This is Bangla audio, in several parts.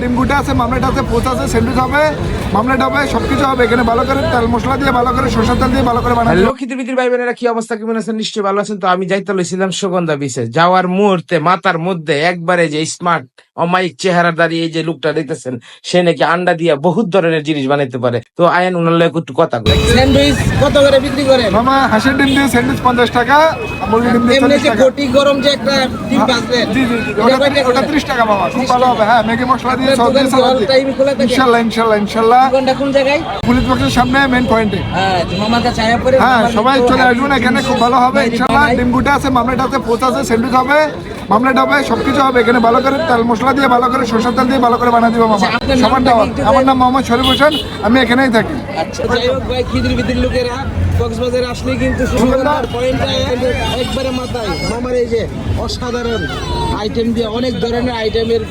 ডিম গুটা আছে মামলেট আছে পোচ আছে স্যান্ডউইচ হবে মামলেট হবে সবকিছু হবে। এখানে ভালো করে তেল মশলা দিয়ে ভালো করে সরষের তেল দিয়ে ভালো করে বানাবো খিদির বিদির ভাই বোনেরা কি অবস্থা কেমন আছেন? নিশ্চয়ই ভালো আছেন। তো আমি যাইতে লইছিলাম সুগন্ধা বিশেষ যাওয়ার মুহূর্তে মাথার মধ্যে একবারে যে স্মার্ট অমায়িক চেহারা দাঁড়িয়ে যে লোকটা দেখতেছেন সে নাকি আন্ডা দিয়া বহুত ধরনের জিনিস বানাইতে পারে। তো আয়েন উনার লগে একটু কথা কই। স্যান্ডউইচ কত করে বিক্রি করেন? মামা হাঁসের ডিম দিয়ে স্যান্ডউইচ পঞ্চাশ টাকা মুরগির ডিম দিয়ে এমনি চল্লিশ যে টাকা। ঘটি গরম যে একটা ডিম বাজবেন জি জি জি ওটা ওটা ত্রিশ টাকা মামা খুব ভালো হবে। হ্যাঁ ম্যাগি মশলা দিয়ে সস দিয়ে সালাদ ইনশাল্লাহ দোকানটা কোন জায়গায়? পুলিশ বক্সের সামনে মেন পয়েন্টে হ্যাঁ যে মামার কাছে আয়া পরে হ্যাঁ সবাই চলে আসবেন এখানে খুব ভালো হবে। হাইব্রিড ইনশাল্লাহ ডিম গুটা আছে মামলেট আছে পোচ আছে স্যান্ডউইচ হবে। মামলেট হবে সবকিছু হবে। এখানে ভালো করে তেল মশলা দিয়ে ভালো করে সরষের তেল দিয়ে ভালো করে বানিয়ে দিব মামা। আচ্ছা, সবার দাওয়াত আমার নাম মোহাম্মদ শরীফ হোসেন আমি এখানেই থাকি। আচ্ছা যাই হোক ভাই খিদির বিদির লোকেরা কক্সবাজারে আসলে কিন্তু পয়েন্টটা একবারে মাথায়। মামার এই যে অসাধারণ আইটেম দিয়ে অনেক ধরনের আইটেমের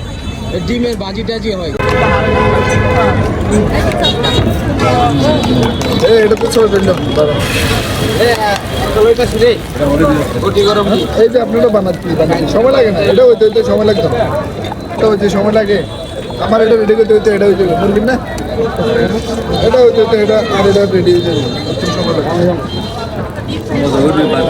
ডিমের ভাজি টাজি হয় এটা তো ছোট এই যে আপনারা বানাচ্ছি বানাচ্ছি। সময় লাগে না, এটা হইতে হইতে সময় লাগতো। এটা হইতে সময় লাগে। আমার এটা রেডি করতে হইতে এটা হইতে মুরগির না? এটা হইতে হইতে এটা আর এটা রেডি হইতে যাবে সময় লাগে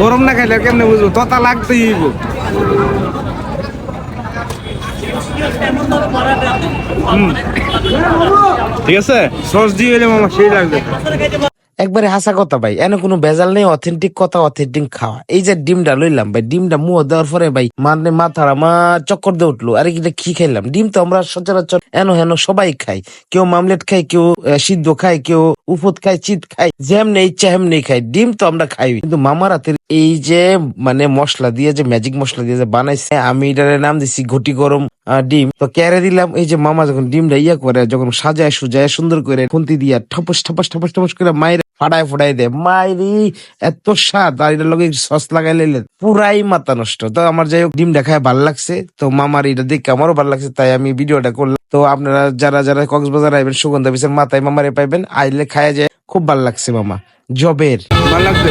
গরম না খাইলে কেমনে বুঝব? ততা লাগতেই হইব। ঠিক আছে? সস দিয়ে হইলে মামা সেই লাগবে। একবারে হাসা কথা ভাই, এনে কোনো ভেজাল নেই অথেন্টিক কথা অথেন্টিক খাওয়া। এই যে ডিমটা লইলাম ভাই, ডিমটা মুহ দেওয়ার পরে ভাই মানে মাথার আমার চক্কর দিয়ে উঠল। আরে কি কি খাইলাম? ডিম তো আমরা সচরাচর এনো হেন সবাই খাই। কেউ মামলেট খাই, কেউ সিদ্ধ খাই, কেউ উফত খাই, চিত খাই, যেমনি ইচ্ছা হেমনি খাই। ডিম তো আমরা খাই। কিন্তু মামার হাতের এই যে মানে মশলা দিয়ে যে ম্যাজিক মশলা দিয়ে যে বানাইছে, আমি এটার নাম দিছি ঘটি গরম ডিম। তো ক্যারে দিলাম এই যে মামা যখন ডিমটা ইয়া করে, যখন সাজায় সুজায় সুন্দর করে খুন্তি দিয়া ঠপস ঠপস ঠপস ঠপস করে মায়ের ফাটায় ফুটাই দেয়। মায়েরি এত স্বাদ, আর এটার লগে সস লাগাই লাইলেন পুরাই মাথা নষ্ট। তো আমার যাই হোক ডিম দেখায় ভালো লাগছে। তো মামার এটা দেখে আমারও ভালো লাগছে, তাই আমি ভিডিওটা করলাম। তো আপনারা যারা যারা কক্সবাজার আইবেন, সুগন্ধা বিচের মাথায় মামারে পাইবেন, আইলে খায়া যায়। খুব ভালো লাগছে মামা। জবের। ভালো লাগবে?